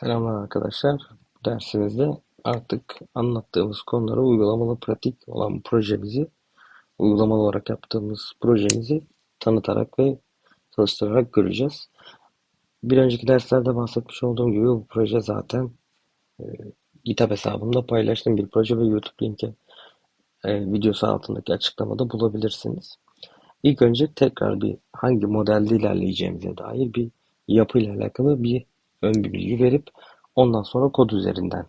Selamlar arkadaşlar. Bu dersimizde artık anlattığımız konuları uygulamalı pratik olan projemizi, uygulamalı olarak yaptığımız projemizi tanıtarak ve çalıştırarak göreceğiz. Bir önceki derslerde bahsetmiş olduğum gibi bu proje zaten e, GitHub hesabımda paylaştığım bir proje ve YouTube linki e, videosu altındaki açıklamada bulabilirsiniz. İlk önce tekrar bir hangi modelde ilerleyeceğimize dair bir yapıyla alakalı bir ön bir bilgi verip ondan sonra kod üzerinden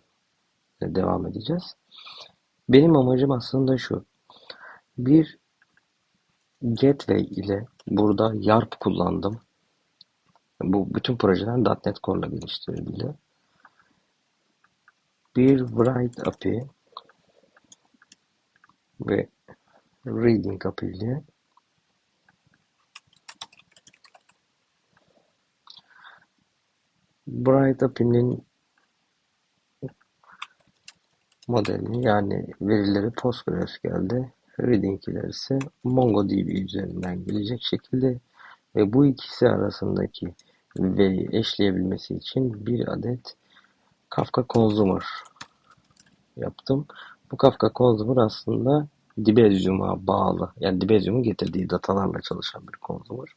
devam edeceğiz. Benim amacım aslında şu. Bir gateway ile burada YARP kullandım. Bu bütün projeler .NET Core ile geliştirildi. Bir write API ve reading API ile Bright API'nin modelini yani verileri PostgreSQL'de reading'ler ise MongoDB üzerinden gelecek şekilde ve bu ikisi arasındaki veriyi eşleyebilmesi için bir adet Kafka Consumer yaptım. Bu Kafka Consumer aslında Debezium'a bağlı. Yani Debezium'un getirdiği datalarla çalışan bir consumer.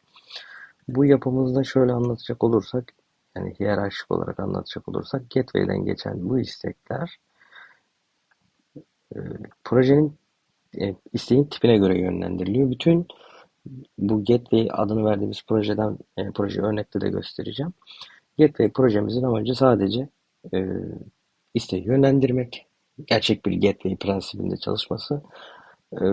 Bu yapımızda şöyle anlatacak olursak yani hiyerarşik olarak anlatacak olursak Gateway'den geçen bu istekler e, projenin e, isteğin tipine göre yönlendiriliyor. Bütün bu Gateway adını verdiğimiz projeden e, proje örnekte de göstereceğim. Gateway projemizin amacı sadece e, isteği yönlendirmek. Gerçek bir Gateway prensibinde çalışması. E,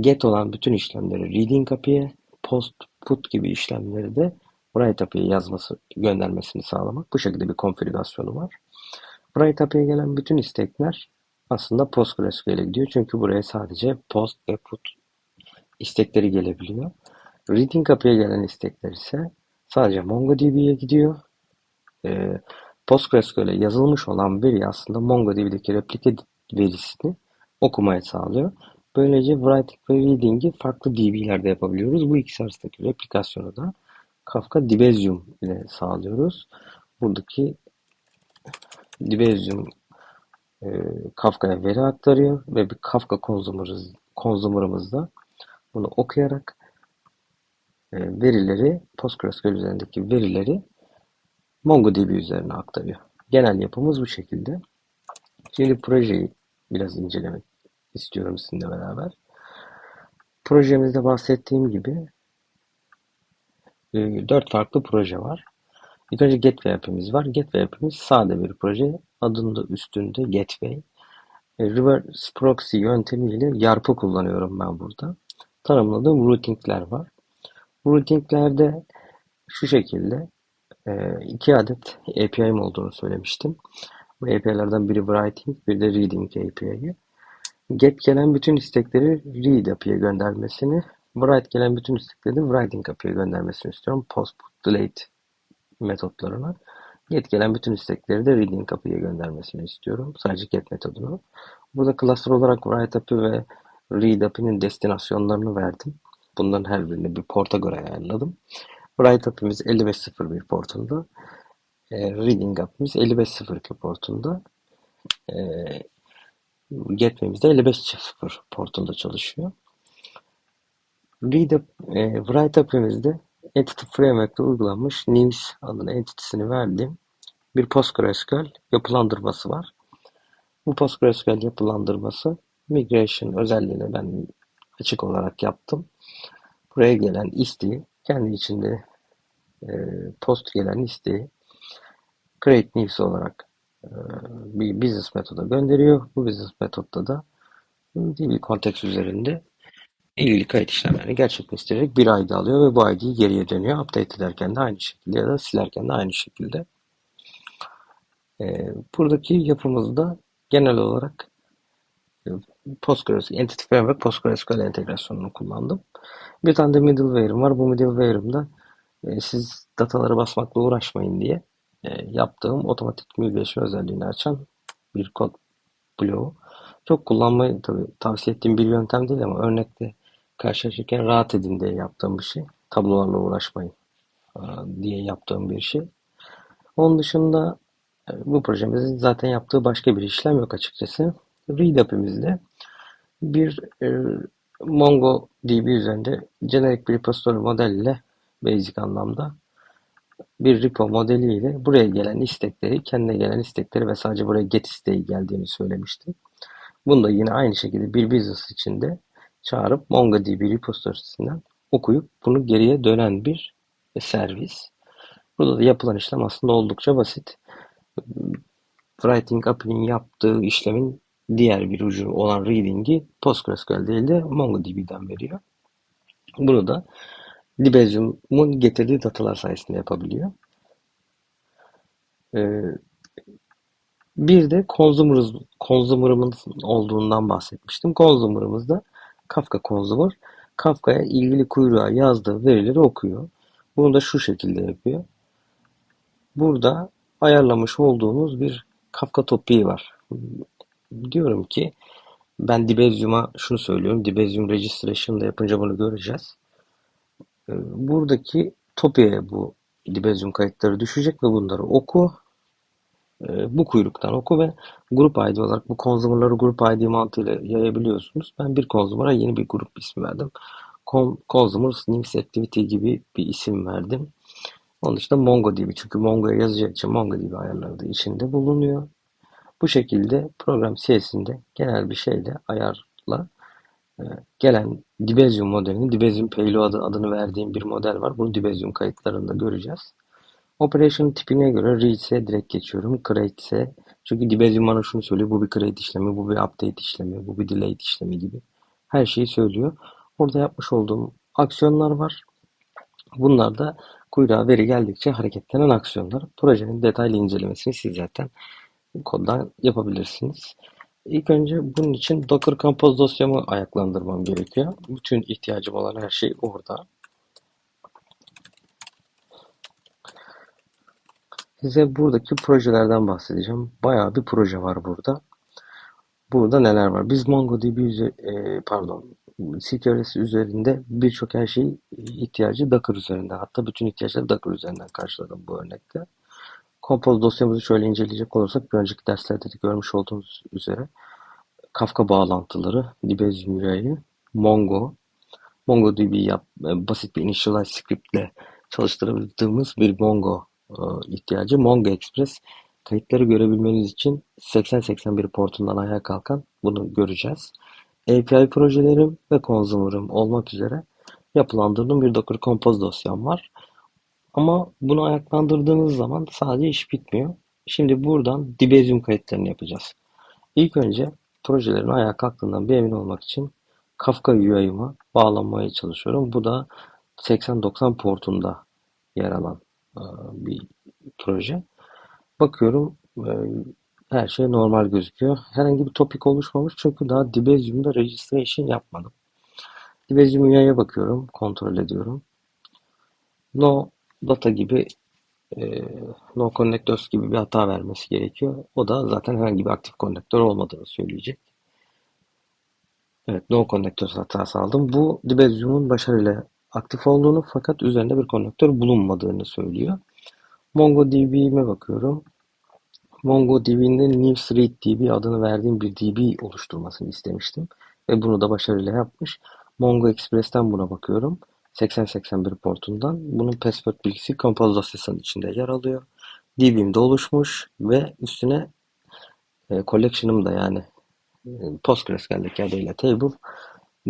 get olan bütün işlemleri reading API'ye, post, put gibi işlemleri de write API'ye yazması, göndermesini sağlamak. Bu şekilde bir konfigürasyonu var. Write API'ye gelen bütün istekler aslında PostgreSQL'e gidiyor. Çünkü buraya sadece post ve put istekleri gelebiliyor. Reading API'ye gelen istekler ise sadece MongoDB'ye gidiyor. Ee, PostgreSQL'e yazılmış olan veri aslında MongoDB'deki replike verisini okumaya sağlıyor. Böylece writing ve reading'i farklı DB'lerde yapabiliyoruz. Bu ikisi arasındaki replikasyonu da Kafka Debezium ile sağlıyoruz. Buradaki Debezium e, Kafka'ya veri aktarıyor ve bir Kafka consumer'ımız, consumer'ımızda bunu okuyarak e, verileri PostgreSQL üzerindeki verileri MongoDB üzerine aktarıyor. Genel yapımız bu şekilde. Şimdi projeyi biraz incelemek istiyorum sizinle beraber. Projemizde bahsettiğim gibi e, dört farklı proje var. İlk önce Gateway app'imiz var. Gateway app'imiz sade bir proje. Adında üstünde Gateway. E, reverse proxy yöntemiyle YARP'ı kullanıyorum ben burada. Tanımladığım routing'ler var. Routing'lerde şu şekilde e, iki adet API'm olduğunu söylemiştim. Bu API'lerden biri writing, bir de reading API'yi. Get gelen bütün istekleri read API'ye göndermesini, write gelen bütün istekleri writing API'ye göndermesini istiyorum. Post, delete metotlarına. Get gelen bütün istekleri de reading API'ye göndermesini istiyorum. Sadece get metodunu. Burada cluster olarak write API ve read API'nin destinasyonlarını verdim. Bunların her birini bir porta göre ayarladım. Write API'miz 5501 portunda. E, reading API'miz 5502 portunda. E, Gateway'miz de 55.0 portunda çalışıyor. Read up, e, Write API'mizde Entity Framework'ta uygulanmış News adına entitesini verdiğim bir PostgreSQL yapılandırması var. Bu PostgreSQL yapılandırması migration özelliğini ben açık olarak yaptım. Buraya gelen isteği kendi içinde e, post gelen isteği create news olarak e, bir business metoda gönderiyor. Bu business metodda da bir konteks üzerinde ilgili kayıt işlemlerini gerçekleştirerek bir ID alıyor ve bu ID'yi geriye dönüyor. Update ederken de aynı şekilde ya da silerken de aynı şekilde. E, buradaki yapımızda genel olarak e, PostgreSQL, Entity Framework PostgreSQL entegrasyonunu kullandım. Bir tane de middleware'ım var. Bu middleware'ımda e, siz dataları basmakla uğraşmayın diye e, yaptığım otomatik migration özelliğini açan bir kod bloğu. Çok kullanmayı tabii tavsiye ettiğim bir yöntem değil ama örnekte karşılaşırken rahat edin diye yaptığım bir şey. Tablolarla uğraşmayın diye yaptığım bir şey. Onun dışında e, bu projemizin zaten yaptığı başka bir işlem yok açıkçası. Read app'imizde bir e, MongoDB üzerinde generic bir repository modeliyle basic anlamda bir repo modeliyle buraya gelen istekleri, kendine gelen istekleri ve sadece buraya get isteği geldiğini söylemiştim. Bunu da yine aynı şekilde bir business içinde çağırıp MongoDB repository'sinden okuyup bunu geriye dönen bir servis. Burada da yapılan işlem aslında oldukça basit. Writing API'nin yaptığı işlemin diğer bir ucu olan reading'i PostgreSQL değil de MongoDB'den veriyor. Bunu da Libezium'un getirdiği datalar sayesinde yapabiliyor. Ee, bir de consumer'ımız, consumer'ımız olduğundan bahsetmiştim. Consumer'ımız da Kafka Consumer. Kafka'ya ilgili kuyruğa yazdığı verileri okuyor. Bunu da şu şekilde yapıyor. Burada ayarlamış olduğumuz bir Kafka topiği var. Diyorum ki ben Debezium'a şunu söylüyorum. Debezium Registration'da yapınca bunu göreceğiz. Ee, buradaki topiğe bu Debezium kayıtları düşecek ve bunları oku. Ee, bu kuyruktan oku ve grup ID olarak bu consumer'ları grup ID mantığıyla yayabiliyorsunuz. Ben bir consumer'a yeni bir grup ismi verdim. Consumers Names Activity gibi bir isim verdim. Onun dışında MongoDB çünkü Mongo'ya yazacağı için MongoDB ayarları da içinde bulunuyor. Bu şekilde program CS'inde genel bir şeyle ayarla e, gelen Debezium modelini, Debezium Payload adını verdiğim bir model var. Bunu Debezium kayıtlarında göreceğiz. Operation tipine göre read'se direkt geçiyorum. Create'se çünkü Debezium bana şunu söylüyor. Bu bir create işlemi, bu bir update işlemi, bu bir delete işlemi gibi. Her şeyi söylüyor. Orada yapmış olduğum aksiyonlar var. Bunlar da kuyruğa veri geldikçe hareketlenen aksiyonlar. Projenin detaylı incelemesini siz zaten koddan yapabilirsiniz. İlk önce bunun için Docker Compose dosyamı ayaklandırmam gerekiyor. Bütün ihtiyacım olan her şey orada. Size buradaki projelerden bahsedeceğim. Bayağı bir proje var burada. Burada neler var? Biz MongoDB e, pardon CQRS üzerinde birçok her şey ihtiyacı Docker üzerinde. Hatta bütün ihtiyaçları Docker üzerinden karşıladım bu örnekte. Compose dosyamızı şöyle inceleyecek olursak bir önceki derslerde de görmüş olduğunuz üzere Kafka bağlantıları, Debezium UI'yi, Mongo, MongoDB yap, e, basit bir initialize script ile çalıştırdığımız bir Mongo ihtiyacı. Mongo Express kayıtları görebilmeniz için 8081 portundan ayağa kalkan bunu göreceğiz. API projelerim ve consumer'ım olmak üzere yapılandırdığım bir Docker Compose dosyam var. Ama bunu ayaklandırdığınız zaman sadece iş bitmiyor. Şimdi buradan Debezium kayıtlarını yapacağız. İlk önce projelerin ayağa kalktığından bir emin olmak için Kafka UI'ıma bağlanmaya çalışıyorum. Bu da 8090 portunda yer alan e, bir proje. Bakıyorum e, her şey normal gözüküyor. Herhangi bir topik oluşmamış çünkü daha Debezium'da registration yapmadım. Debezium UI'ye bakıyorum, kontrol ediyorum. No data gibi e, no connectors gibi bir hata vermesi gerekiyor. O da zaten herhangi bir aktif konnektör olmadığını söyleyecek. Evet, no connectors hatası aldım. Bu Debezium'un başarıyla aktif olduğunu fakat üzerinde bir konnektör bulunmadığını söylüyor. MongoDB'ime bakıyorum. MongoDB'nin NewsReadDB adını verdiğim bir DB oluşturmasını istemiştim. Ve bunu da başarıyla yapmış. Mongo Express'ten buna bakıyorum. 8081 portundan. Bunun password bilgisi Compose dosyasının içinde yer alıyor. DB'm de oluşmuş ve üstüne e, collection'ım da yani e, PostgreSQL'deki adıyla table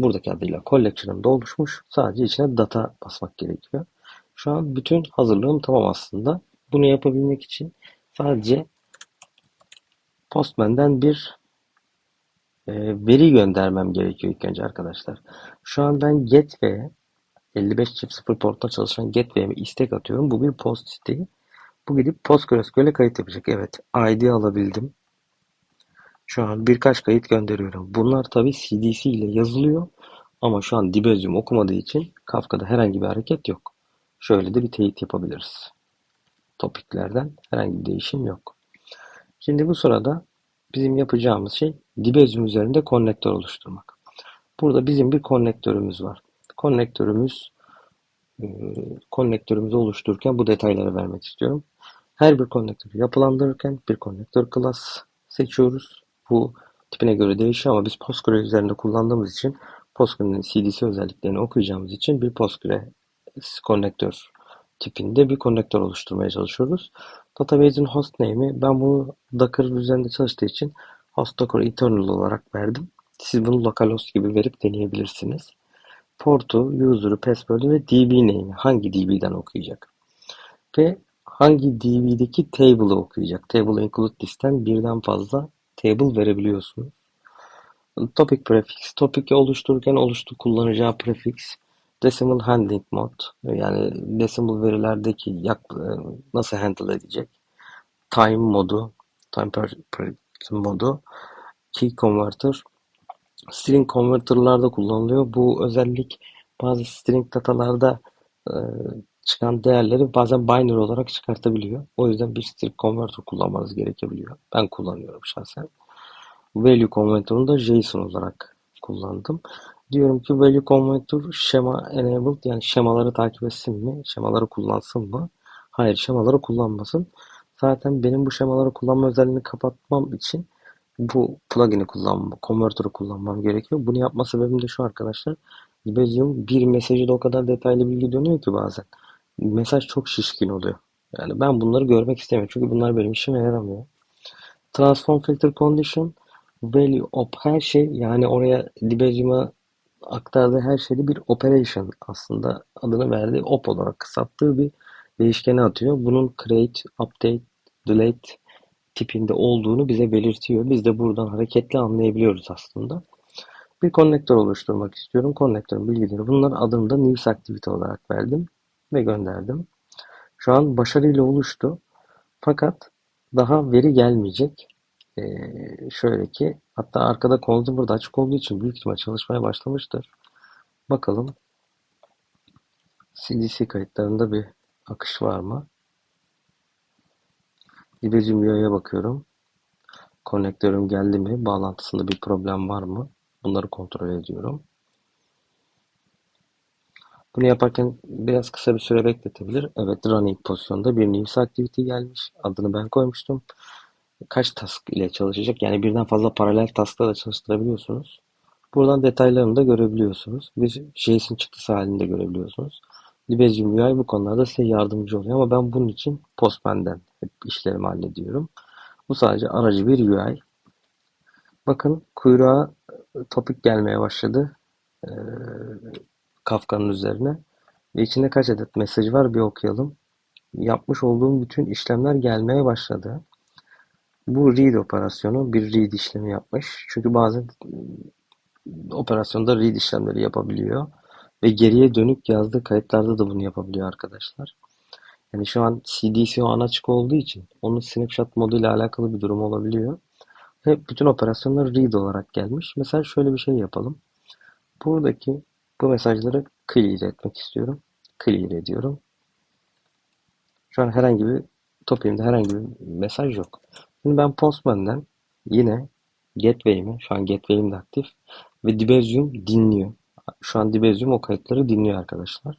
buradaki adıyla collection'ım da oluşmuş. Sadece içine data basmak gerekiyor. Şu an bütün hazırlığım tamam aslında. Bunu yapabilmek için sadece Postman'den bir e, veri göndermem gerekiyor ilk önce arkadaşlar. Şu an ben Gateway'e 55 çift 0 portta çalışan Gateway'e istek atıyorum. Bu bir post isteği. Bu gidip PostgreSQL'e kayıt yapacak. Evet ID alabildim. Şu an birkaç kayıt gönderiyorum. Bunlar tabi CDC ile yazılıyor. Ama şu an Debezium okumadığı için Kafka'da herhangi bir hareket yok. Şöyle de bir teyit yapabiliriz. Topiklerden herhangi bir değişim yok. Şimdi bu sırada bizim yapacağımız şey Debezium üzerinde konnektör oluşturmak. Burada bizim bir konnektörümüz var. Konnektörümüz e, konnektörümüzü oluştururken bu detayları vermek istiyorum. Her bir konnektörü yapılandırırken bir konnektör class seçiyoruz. Bu tipine göre değişiyor ama biz Postgre üzerinde kullandığımız için Postgre'nin CDC özelliklerini okuyacağımız için bir Postgre konnektör tipinde bir konnektör oluşturmaya çalışıyoruz. Database'in host name'i ben bunu Docker üzerinde çalıştığı için host docker eternal olarak verdim. Siz bunu localhost gibi verip deneyebilirsiniz. Portu, user'ı, password'ü ve db name'i hangi db'den okuyacak. Ve hangi db'deki table'ı okuyacak. Table include listen birden fazla table verebiliyorsunuz. Topic prefix. Topic'i oluştururken oluştu kullanacağı prefix. Decimal handling mod. Yani decimal verilerdeki yak, e, nasıl handle edecek. Time modu. Time per, per modu. Key converter. String converter'larda kullanılıyor. Bu özellik bazı string datalarda e, çıkan değerleri bazen binary olarak çıkartabiliyor. O yüzden bir string converter kullanmanız gerekebiliyor. Ben kullanıyorum şahsen. Value converter'ını da JSON olarak kullandım. Diyorum ki value converter şema enabled yani şemaları takip etsin mi? Şemaları kullansın mı? Hayır şemaları kullanmasın. Zaten benim bu şemaları kullanma özelliğini kapatmam için bu plugin'i kullanmam, converter'ı kullanmam gerekiyor. Bunu yapma sebebim de şu arkadaşlar. Debian bir mesajı da o kadar detaylı bilgi dönüyor ki bazen. Mesaj çok şişkin oluyor. Yani ben bunları görmek istemiyorum. Çünkü bunlar benim işime yaramıyor. Transform filter condition value of her şey yani oraya Debian'a aktardığı her şeyde bir operation aslında adını verdiği op olarak kısalttığı bir değişkeni atıyor. Bunun create, update, delete tipinde olduğunu bize belirtiyor. Biz de buradan hareketli anlayabiliyoruz aslında. Bir konnektör oluşturmak istiyorum. Konnektörün bilgileri bunlar adını da news activity olarak verdim ve gönderdim. Şu an başarıyla oluştu. Fakat daha veri gelmeyecek. Ee, şöyle ki hatta arkada consumer da açık olduğu için büyük ihtimal çalışmaya başlamıştır. Bakalım CDC kayıtlarında bir akış var mı? Libecim UI'ye bakıyorum. Konnektörüm geldi mi? Bağlantısında bir problem var mı? Bunları kontrol ediyorum. Bunu yaparken biraz kısa bir süre bekletebilir. Evet running pozisyonda bir news activity gelmiş. Adını ben koymuştum. Kaç task ile çalışacak? Yani birden fazla paralel taskla da çalıştırabiliyorsunuz. Buradan detaylarını da görebiliyorsunuz. Bir JSON çıktısı halinde görebiliyorsunuz. Libezium UI bu konularda size yardımcı oluyor ama ben bunun için Postman'den hep işlerimi hallediyorum. Bu sadece aracı bir UI. Bakın kuyruğa topik gelmeye başladı. Ee, Kafka'nın üzerine. Ve içinde kaç adet mesaj var bir okuyalım. Yapmış olduğum bütün işlemler gelmeye başladı. Bu read operasyonu bir read işlemi yapmış. Çünkü bazen operasyonda read işlemleri yapabiliyor. Ve geriye dönük yazdığı kayıtlarda da bunu yapabiliyor arkadaşlar. Yani şu an CDC o an açık olduğu için onun snapshot moduyla alakalı bir durum olabiliyor. Ve bütün operasyonlar read olarak gelmiş. Mesela şöyle bir şey yapalım. Buradaki bu mesajları clear etmek istiyorum. Clear ediyorum. Şu an herhangi bir topiğimde herhangi bir mesaj yok. Şimdi ben Postman'den yine Gateway'imi, şu an Gateway'im de aktif ve Debezium dinliyor. Şu an Debezium o kayıtları dinliyor arkadaşlar.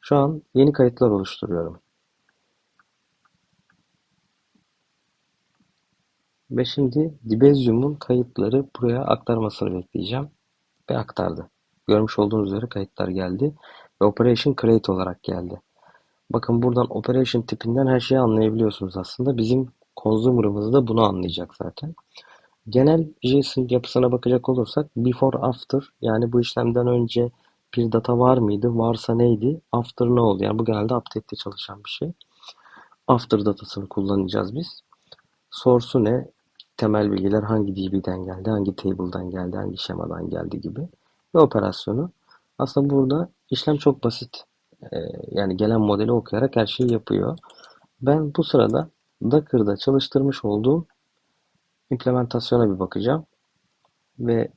Şu an yeni kayıtlar oluşturuyorum. Ve şimdi Debezium'un kayıtları buraya aktarmasını bekleyeceğim. Ve aktardı. Görmüş olduğunuz üzere kayıtlar geldi. Ve Operation Create olarak geldi. Bakın buradan Operation tipinden her şeyi anlayabiliyorsunuz aslında. Bizim consumer'ımız da bunu anlayacak zaten. Genel JSON yapısına bakacak olursak before after yani bu işlemden önce bir data var mıydı? Varsa neydi? After ne oldu? Yani bu genelde update'te çalışan bir şey. After datasını kullanacağız biz. Source'u ne? Temel bilgiler hangi DB'den geldi, hangi table'dan geldi, hangi şemadan geldi gibi. Ve operasyonu. Aslında burada işlem çok basit. Ee, yani gelen modeli okuyarak her şeyi yapıyor. Ben bu sırada Docker'da çalıştırmış olduğum implementasyona bir bakacağım. Ve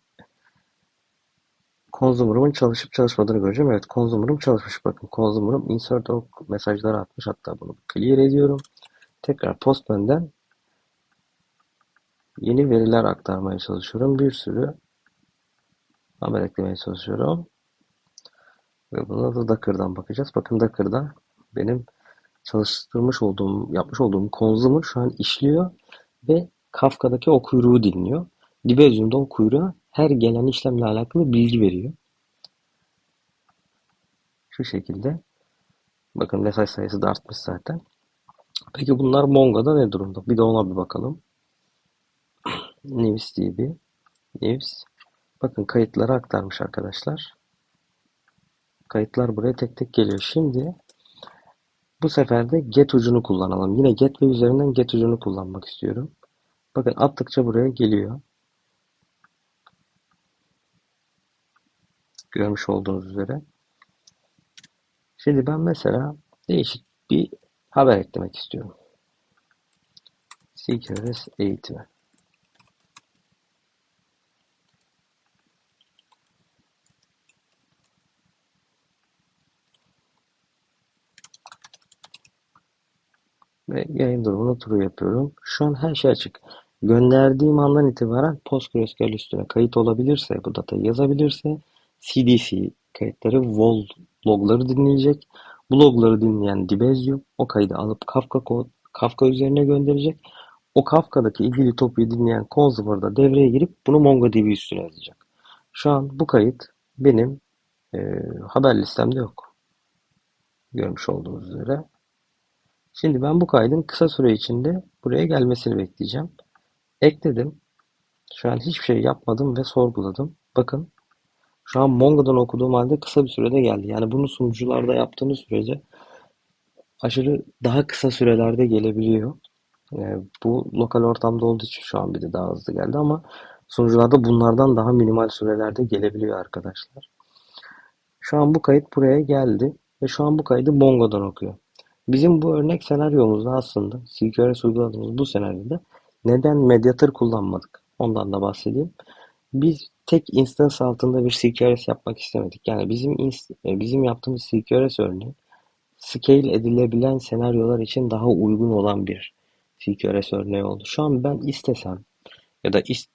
consumer'ımın çalışıp çalışmadığını göreceğim. Evet consumer'ım çalışmış. Bakın consumer'ım insert o mesajları atmış. Hatta bunu clear ediyorum. Tekrar Postman'den yeni veriler aktarmaya çalışıyorum. Bir sürü haber eklemeye çalışıyorum. Ve buna da Docker'dan bakacağız. Bakın Docker'da benim çalıştırmış olduğum, yapmış olduğum konzumu şu an işliyor ve Kafka'daki o kuyruğu dinliyor. Libezium'da o kuyruğa her gelen işlemle alakalı bilgi veriyor. Şu şekilde. Bakın mesaj sayısı da artmış zaten. Peki bunlar Mongo'da ne durumda? Bir de ona bir bakalım. News DB. News. Bakın kayıtları aktarmış arkadaşlar. Kayıtlar buraya tek tek geliyor. Şimdi bu sefer de get ucunu kullanalım. Yine gateway üzerinden get ucunu kullanmak istiyorum. Bakın attıkça buraya geliyor. Görmüş olduğunuz üzere. Şimdi ben mesela değişik bir haber eklemek istiyorum. CQRS eğitimi. Ve yayın durumunu true yapıyorum. Şu an her şey açık. Gönderdiğim andan itibaren PostgreSQL üstüne kayıt olabilirse, bu datayı yazabilirse CDC kayıtları, vol logları dinleyecek. Bu logları dinleyen Debezium o kaydı alıp Kafka kod, Kafka üzerine gönderecek. O Kafka'daki ilgili topuyu dinleyen consumer da devreye girip bunu MongoDB üstüne yazacak. Şu an bu kayıt benim e, haber listemde yok. Görmüş olduğunuz üzere. Şimdi ben bu kaydın kısa süre içinde buraya gelmesini bekleyeceğim. Ekledim. Şu an hiçbir şey yapmadım ve sorguladım. Bakın şu an Mongo'dan okuduğum halde kısa bir sürede geldi. Yani bunu sunucularda yaptığınız sürece aşırı daha kısa sürelerde gelebiliyor. Yani bu lokal ortamda olduğu için şu an bir de daha hızlı geldi ama sunucularda bunlardan daha minimal sürelerde gelebiliyor arkadaşlar. Şu an bu kayıt buraya geldi ve şu an bu kaydı Mongo'dan okuyor. Bizim bu örnek senaryomuzda aslında CQRS uyguladığımız bu senaryoda neden Mediator kullanmadık? Ondan da bahsedeyim. Biz tek instance altında bir CQRS yapmak istemedik. Yani bizim e, bizim yaptığımız CQRS örneği scale edilebilen senaryolar için daha uygun olan bir CQRS örneği oldu. Şu an ben istesem ya da ist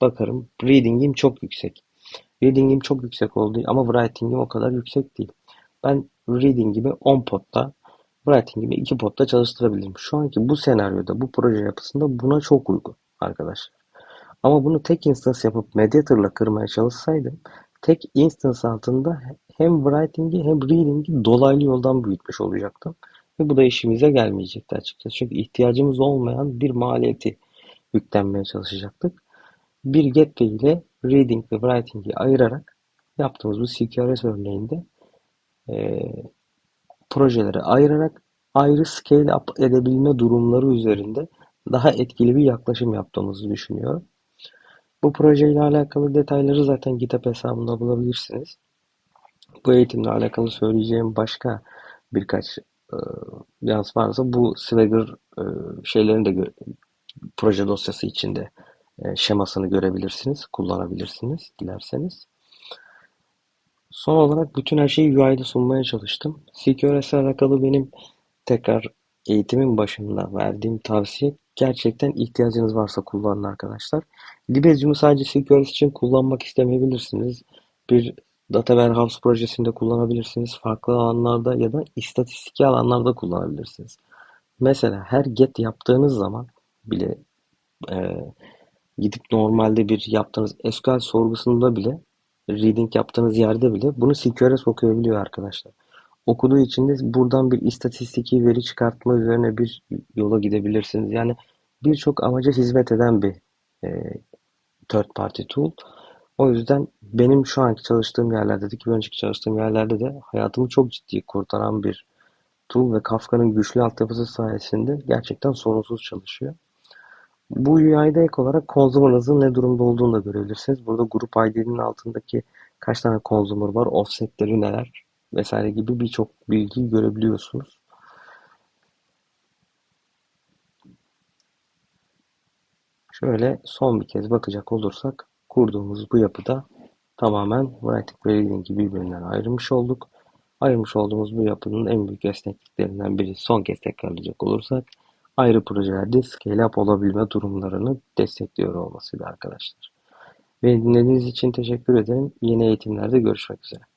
bakarım reading'im çok yüksek. Reading'im çok yüksek oldu ama writing'im o kadar yüksek değil. Ben reading'imi 10 potta Writing'imi iki podda çalıştırabilirim. Şu anki bu senaryoda, bu proje yapısında buna çok uygun arkadaşlar. Ama bunu tek instance yapıp Mediator'la kırmaya çalışsaydım tek instance altında hem writing'i hem reading'i dolaylı yoldan büyütmüş olacaktım. Ve bu da işimize gelmeyecekti açıkçası. Çünkü ihtiyacımız olmayan bir maliyeti yüklenmeye çalışacaktık. Bir gateway ile reading ve writing'i ayırarak yaptığımız bu CQRS örneğinde e, projeleri ayırarak ayrı scale up edebilme durumları üzerinde daha etkili bir yaklaşım yaptığımızı düşünüyorum. Bu projeyle alakalı detayları zaten GitHub hesabında bulabilirsiniz. Bu eğitimle alakalı söyleyeceğim başka birkaç e, yans varsa bu Swagger e, şeylerini de proje dosyası içinde e, şemasını görebilirsiniz, kullanabilirsiniz dilerseniz. Son olarak bütün her şeyi UI'de sunmaya çalıştım. CQRS ile alakalı benim tekrar eğitimin başında verdiğim tavsiye gerçekten ihtiyacınız varsa kullanın arkadaşlar. Libezium'u sadece CQRS için kullanmak istemeyebilirsiniz. Bir Data Warehouse projesinde kullanabilirsiniz. Farklı alanlarda ya da istatistik alanlarda kullanabilirsiniz. Mesela her get yaptığınız zaman bile e, gidip normalde bir yaptığınız SQL sorgusunda bile reading yaptığınız yerde bile bunu CQRS okuyabiliyor arkadaşlar. Okuduğu için de buradan bir istatistiki veri çıkartma üzerine bir yola gidebilirsiniz. Yani birçok amaca hizmet eden bir e, third party tool. O yüzden benim şu anki çalıştığım yerlerde de ki önceki çalıştığım yerlerde de hayatımı çok ciddi kurtaran bir tool ve Kafka'nın güçlü altyapısı sayesinde gerçekten sorunsuz çalışıyor. Bu UI'de ek olarak consumer'ınızın ne durumda olduğunu da görebilirsiniz. Burada grup ID'nin altındaki kaç tane consumer var, offsetleri neler vesaire gibi birçok bilgiyi görebiliyorsunuz. Şöyle son bir kez bakacak olursak kurduğumuz bu yapıda tamamen writing ve reading'i birbirinden ayırmış olduk. Ayırmış olduğumuz bu yapının en büyük esnekliklerinden biri son kez tekrarlayacak olursak ayrı projelerde scale-up olabilme durumlarını destekliyor olmasıydı arkadaşlar. Beni dinlediğiniz için teşekkür ederim. Yeni eğitimlerde görüşmek üzere.